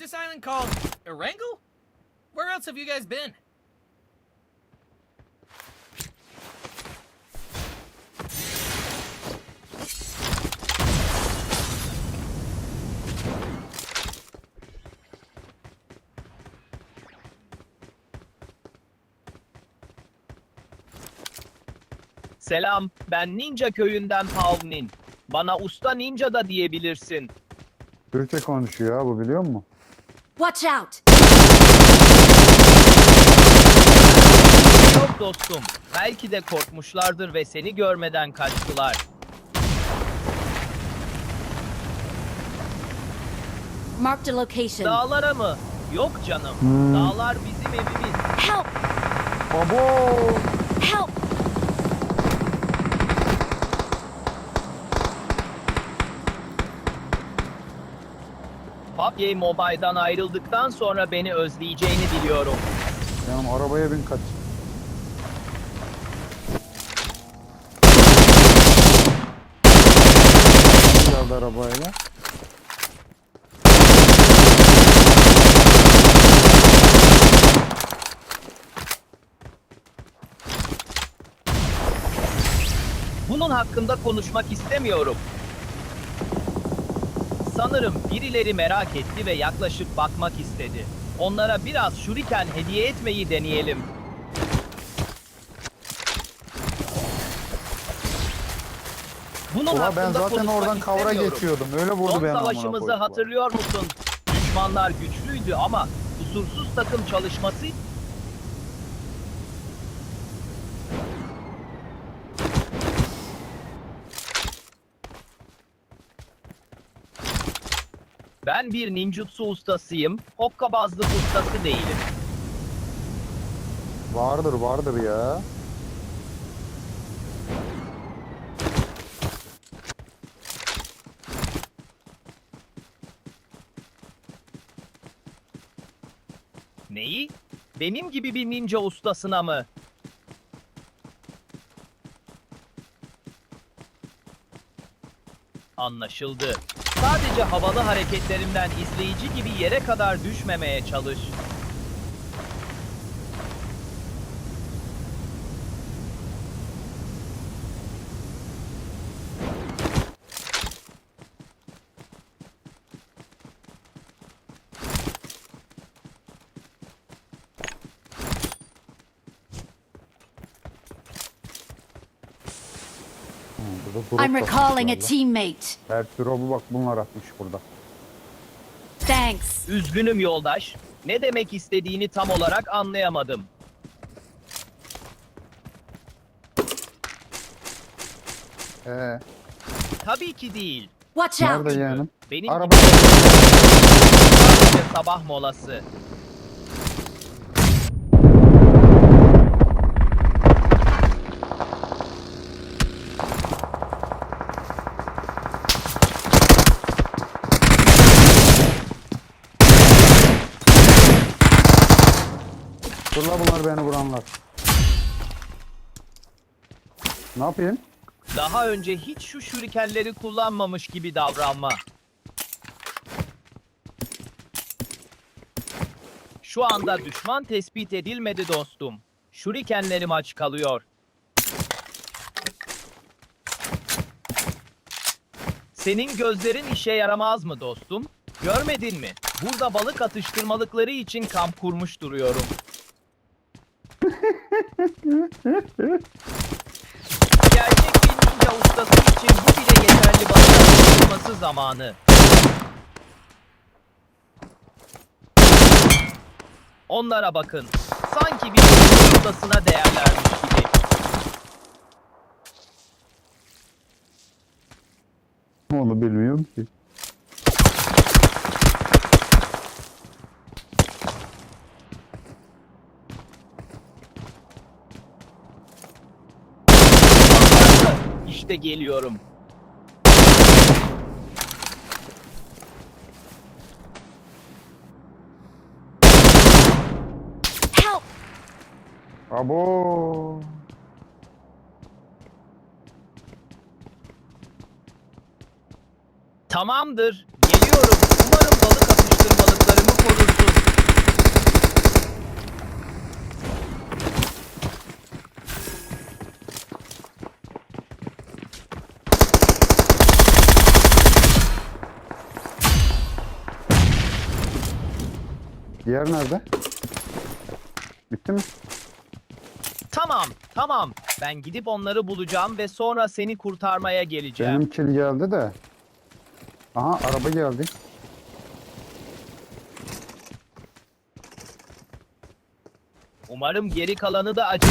this island called Erangel? Where else have you guys been? Selam, ben Ninja köyünden Pavnin. Bana usta ninja da diyebilirsin. Türkçe konuşuyor ya bu biliyor musun? Watch out! Yok dostum, belki de korkmuşlardır ve seni görmeden kaçtılar. Marked a location. Dağlara mı? Yok canım, Hmm. dağlar bizim evimiz. Help! Abo! Help! PUBG Mobile'dan ayrıldıktan sonra beni özleyeceğini biliyorum. Canım arabaya bin kaç. Geldi arabayla. Bunun hakkında konuşmak istemiyorum. Sanırım birileri merak etti ve yaklaşıp bakmak istedi. Onlara biraz şuriken hediye etmeyi deneyelim. Bunun Ulan ben hakkında zaten konuşmak oradan kavra istemiyorum. geçiyordum. Öyle vurdu Son beni amına savaşımızı hatırlıyor musun? Düşmanlar güçlüydü ama kusursuz takım çalışması Ben bir ninjutsu ustasıyım, hokkabazlık ustası değilim. Vardır vardır ya. Neyi? Benim gibi bir ninja ustasına mı? Anlaşıldı. Sadece havalı hareketlerimden izleyici gibi yere kadar düşmemeye çalış. Drop I'm recalling a teammate. Her drop'u bak bunlar atmış burada. Thanks. Üzgünüm yoldaş. Ne demek istediğini tam olarak anlayamadım. Ee, Tabii ki değil. Watch out! nerede yeğenim? Benim Araba sabah molası. La bunlar beni vuranlar. Ne yapayım? Daha önce hiç şu şurikenleri kullanmamış gibi davranma. Şu anda düşman tespit edilmedi dostum. Şurikenlerim aç kalıyor. Senin gözlerin işe yaramaz mı dostum? Görmedin mi? Burada balık atıştırmalıkları için kamp kurmuş duruyorum. Gerçek bir ninja ustası için bu bile yeterli balık atıştırması zamanı. Onlara bakın. Sanki bir ninja ustasına değerlermiş gibi. Onu bilmiyorum ki. İşte geliyorum. Help! Abo. Tamamdır. Geliyorum. Umarım balık atıştırmalıklarımı korursun. Diğer nerede? Bitti mi? Tamam, tamam. Ben gidip onları bulacağım ve sonra seni kurtarmaya geleceğim. Benim kill geldi de. Aha araba geldi. Umarım geri kalanı da acı.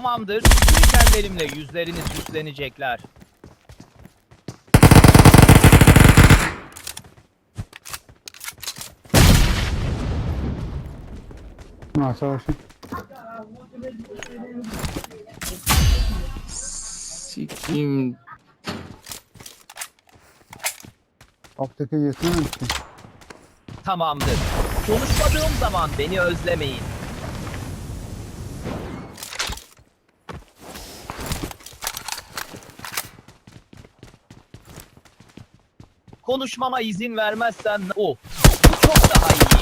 Tamamdır. Kriterlerimle yüzlerini süslenecekler. Ha savaşın. Sikim. Apteke yetmemiş ki. Tamamdır. Konuşmadığım zaman beni özlemeyin. Konuşmama izin vermezsen o. Bu çok daha iyi.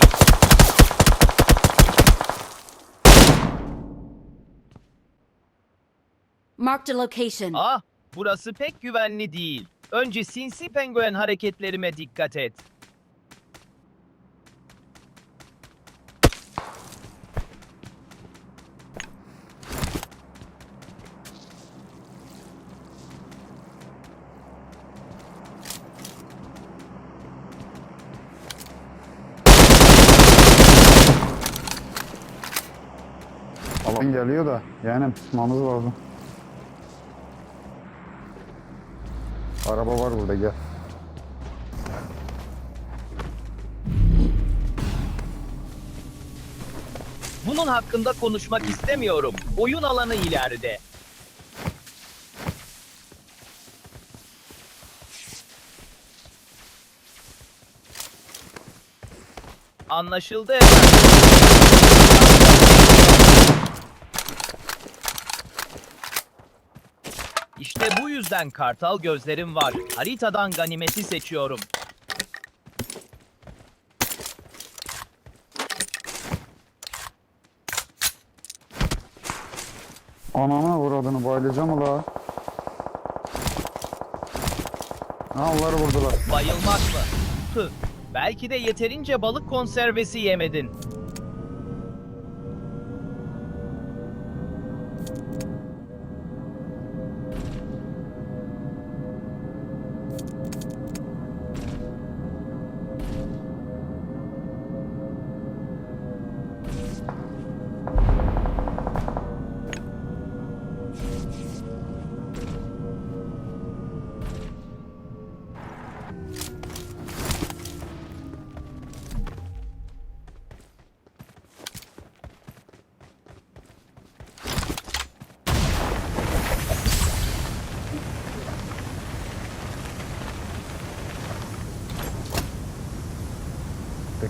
Marked a location. Ah, burası pek güvenli değil. Önce sinsi penguen hareketlerime dikkat et. Alan geliyor da yani tutmamız lazım. Araba var burada gel. Bunun hakkında konuşmak istemiyorum. Oyun alanı ileride. Anlaşıldı İşte bu yüzden kartal gözlerim var. Haritadan ganimeti seçiyorum. Anana uğradığını bayılacağım ula. Ha onları vurdular. Bayılmak mı? Tüh. Belki de yeterince balık konservesi yemedin.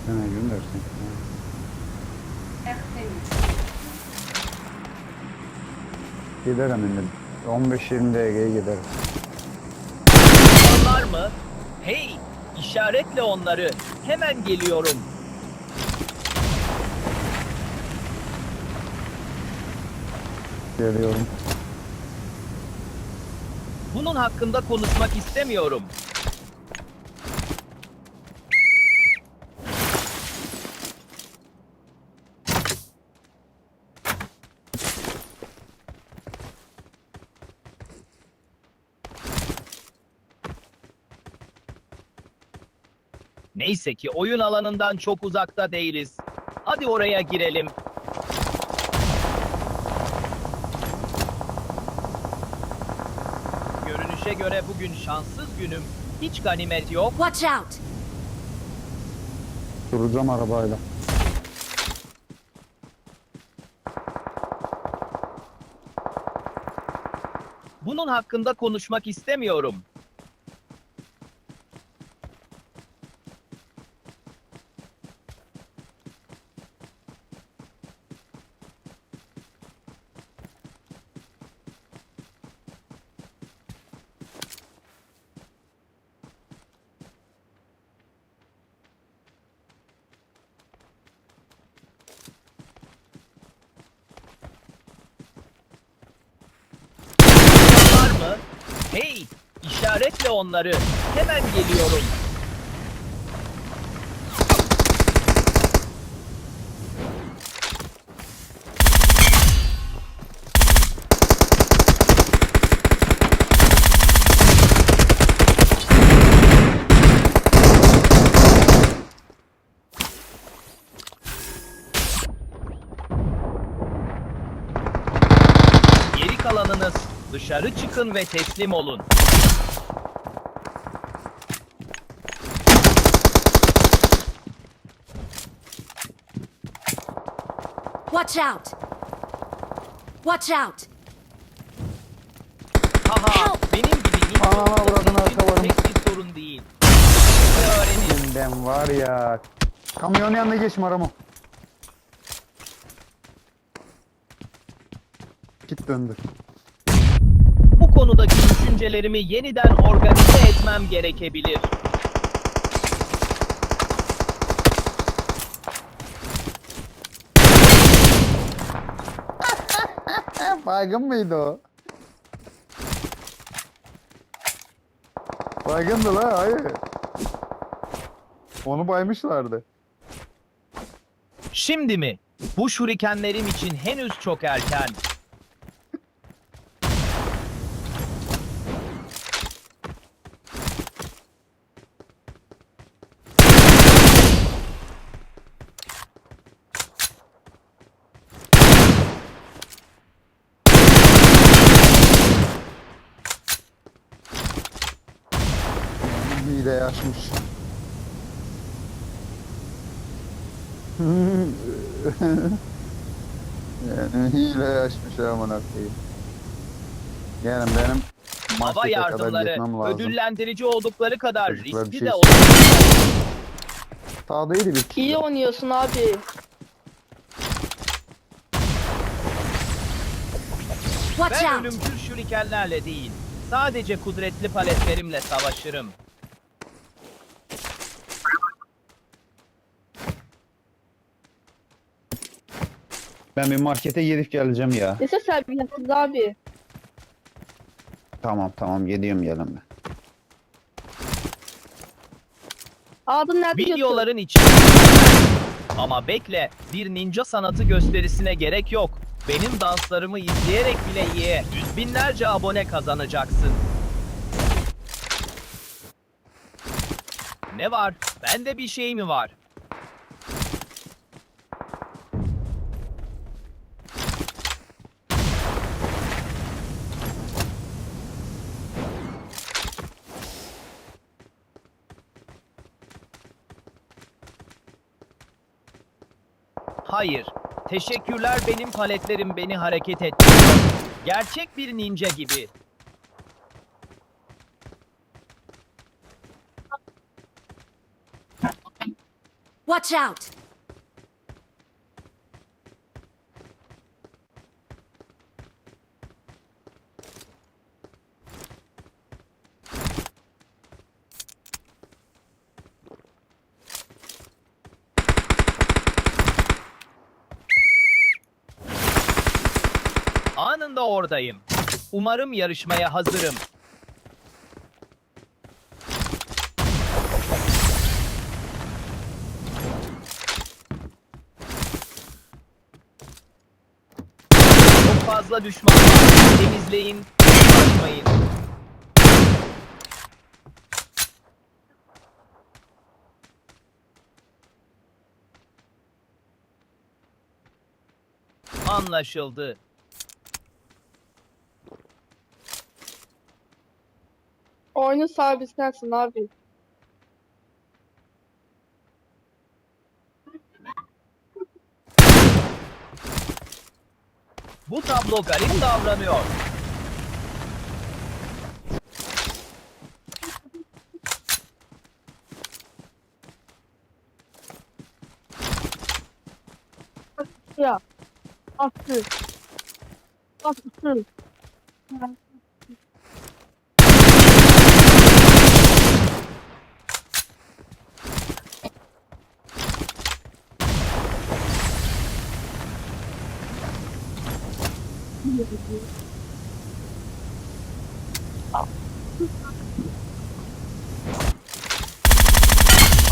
Tekene göndersin. Giderim indim. 15-20 DG'ye giderim. Onlar mı? Hey! işaretle onları. Hemen geliyorum. Geliyorum. Bunun hakkında konuşmak istemiyorum. Neyse ki oyun alanından çok uzakta değiliz. Hadi oraya girelim. Görünüşe göre bugün şanssız günüm. Hiç ganimet yok. Watch out! Duracağım arabayla. Bunun hakkında konuşmak istemiyorum. Var mı? Hey, işaretle onları. Hemen geliyorum. Geri kalanınız dışarı çıkın ve teslim olun. Watch out! Watch out! Haha, benim gibi ilk Aa, olması bırakın için arka varım. pek bir sorun değil. Size öğrenin. Ben var ya. Kamyon yanına geçme Ramo. Git döndür. Bu konudaki düşüncelerimi yeniden organize etmem gerekebilir. Baygın mıydı o? Baygındı la hayır. Onu baymışlardı. Şimdi mi? Bu şurikenlerim için henüz çok erken. Yaşmış. yani hile yaşmış amına koyayım. Yani benim Hava markete kadar yardımları gitmem lazım. ödüllendirici oldukları kadar Çocuklar bir riskli şey de olabilir. Sağdaydı bir kişi. İyi oynuyorsun abi. Watch Ben out! ölümcül şurikenlerle değil, sadece kudretli paletlerimle savaşırım. Ben bir markete gidip geleceğim ya. Neyse serbiyesiz abi. Tamam tamam gidiyorum gelin ben. Adın nerede götür? Videoların için. Ama bekle, bir ninja sanatı gösterisine gerek yok. Benim danslarımı izleyerek bile ye. Yüz binlerce abone kazanacaksın. Ne var? Bende bir şey mi var? Hayır. Teşekkürler benim paletlerim beni hareket ettiriyor. Gerçek bir ninja gibi. Watch out! Anında oradayım. Umarım yarışmaya hazırım. Çok fazla düşman. Temizleyin. Açmayın. Anlaşıldı. Oyunun sahibi sensin abi. Bu tablo garip davranıyor. Ya. Attı. Attı. Evet.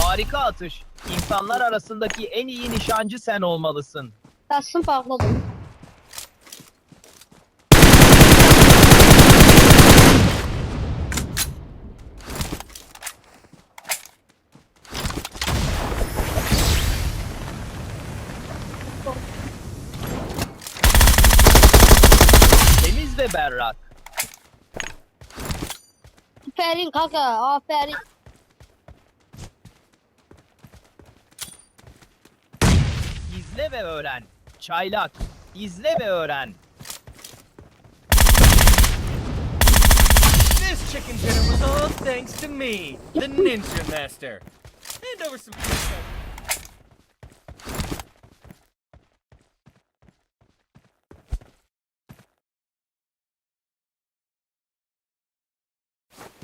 Harika atış. İnsanlar arasındaki en iyi nişancı sen olmalısın. Dərsini bağladım. Aferin kanka, aferin. İzle ve öğren. Çaylak. İzle ve öğren. This chicken dinner was all thanks to me, the Ninja Master. Hand over some food.